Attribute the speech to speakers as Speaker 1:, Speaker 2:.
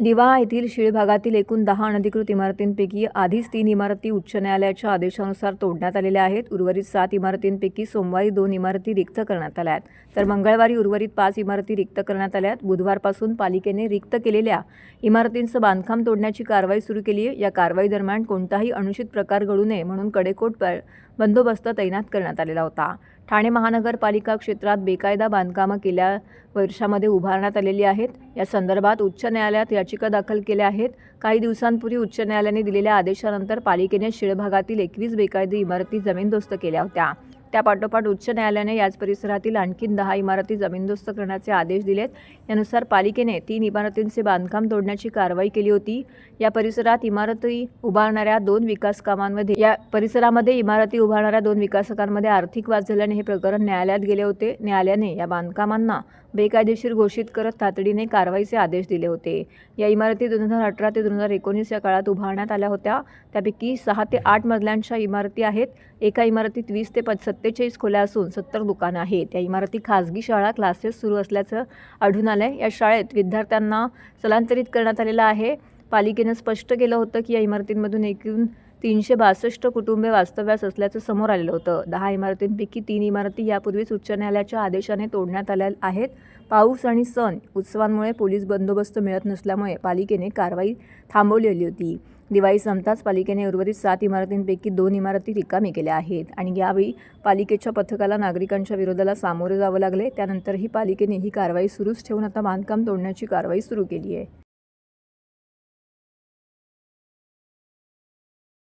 Speaker 1: दिवा येथील शीळ भागातील एकूण दहा अनधिकृत इमारतींपैकी आधीच तीन इमारती उच्च न्यायालयाच्या आदेशानुसार तोडण्यात आलेल्या आहेत. उर्वरित सात इमारतींपैकी सोमवारी दोन इमारती रिक्त करण्यात आल्या आहेत. तर मंगळवारी उर्वरित पाच इमारती रिक्त करण्यात आल्या आहेत. बुधवारपासून पालिकेने रिक्त केलेल्या इमारतींचं बांधकाम तोडण्याची कारवाई सुरू केली आहे. या कारवाई दरम्यान कोणताही अनुचित प्रकार घडू नये म्हणून कडेकोट बंदोबस्त तैनात करण्यात आलेला होता. ठाणे महानगरपालिका क्षेत्रात बेकायदा बांधकामं गेल्या वर्षामध्ये उभारण्यात आलेली आहेत. या संदर्भात उच्च न्यायालयात या याचिका दाखल केल्या आहेत. काही दिवसांपूर्वी उच्च न्यायालयाने दिलेल्या आदेशानंतर पालिकेने शिळभागातील एकवीस बेकायदे इमारती जमीनदोस्त केल्या होत्या. त्यापाठोपाठ उच्च न्यायालयाने याच परिसरातील आणखीन दहा इमारती जमीनदोस्त करण्याचे आदेश दिलेत. यानुसार पालिकेने तीन इमारतींचे बांधकाम तोडण्याची कारवाई केली होती. या परिसरात इमारती उभारणाऱ्या दोन विकास कामांमध्ये या परिसरामध्ये इमारती उभारणाऱ्या दोन विकासकांमध्ये आर्थिक वाद झाल्याने हे प्रकरण न्यायालयात गेले होते. न्यायालयाने या बांधकामांना बेकायदेशीर घोषित करत तातडीने कारवाईचे आदेश दिले होते. या इमारती दोन हजार अठरा ते दोन हजार एकोणीस या काळात उभारण्यात आल्या होत्या. त्यापैकी सहा ते आठ मजल्यांच्या इमारती आहेत. एका इमारतीत वीस ते पच सत्तेचाळीस खोल्या असून सत्तर दुकानं आहेत. या इमारती खाजगी शाळा क्लासेस सुरू असल्याचं आढळून आलं या शाळेत विद्यार्थ्यांना स्थलांतरित करण्यात आलेलं आहे. पालिकेनं स्पष्ट केलं होतं की या इमारतींमधून एकूण तीनशे बासष्ट कुटुंबे वास्तव्यास असल्याचं समोर आलेलं होतं. दहा इमारतींपैकी तीन इमारती यापूर्वीच उच्च न्यायालयाच्या आदेशाने तोडण्यात आल्या आहेत. पाऊस आणि सण उत्सवांमुळे पोलीस बंदोबस्त मिळत नसल्यामुळे पालिकेने कारवाई थांबवलेली होती. दिवाळी संपताच पालिकेने उर्वरित सात इमारतींपैकी दोन इमारती रिकामी केल्या आहेत आणि यावेळी पालिकेच्या पथकाला नागरिकांच्या विरोधाला सामोरे जावं लागले. त्यानंतरही पालिकेने ही कारवाई सुरूच ठेवून आता बांधकाम तोडण्याची कारवाई सुरू केली आहे.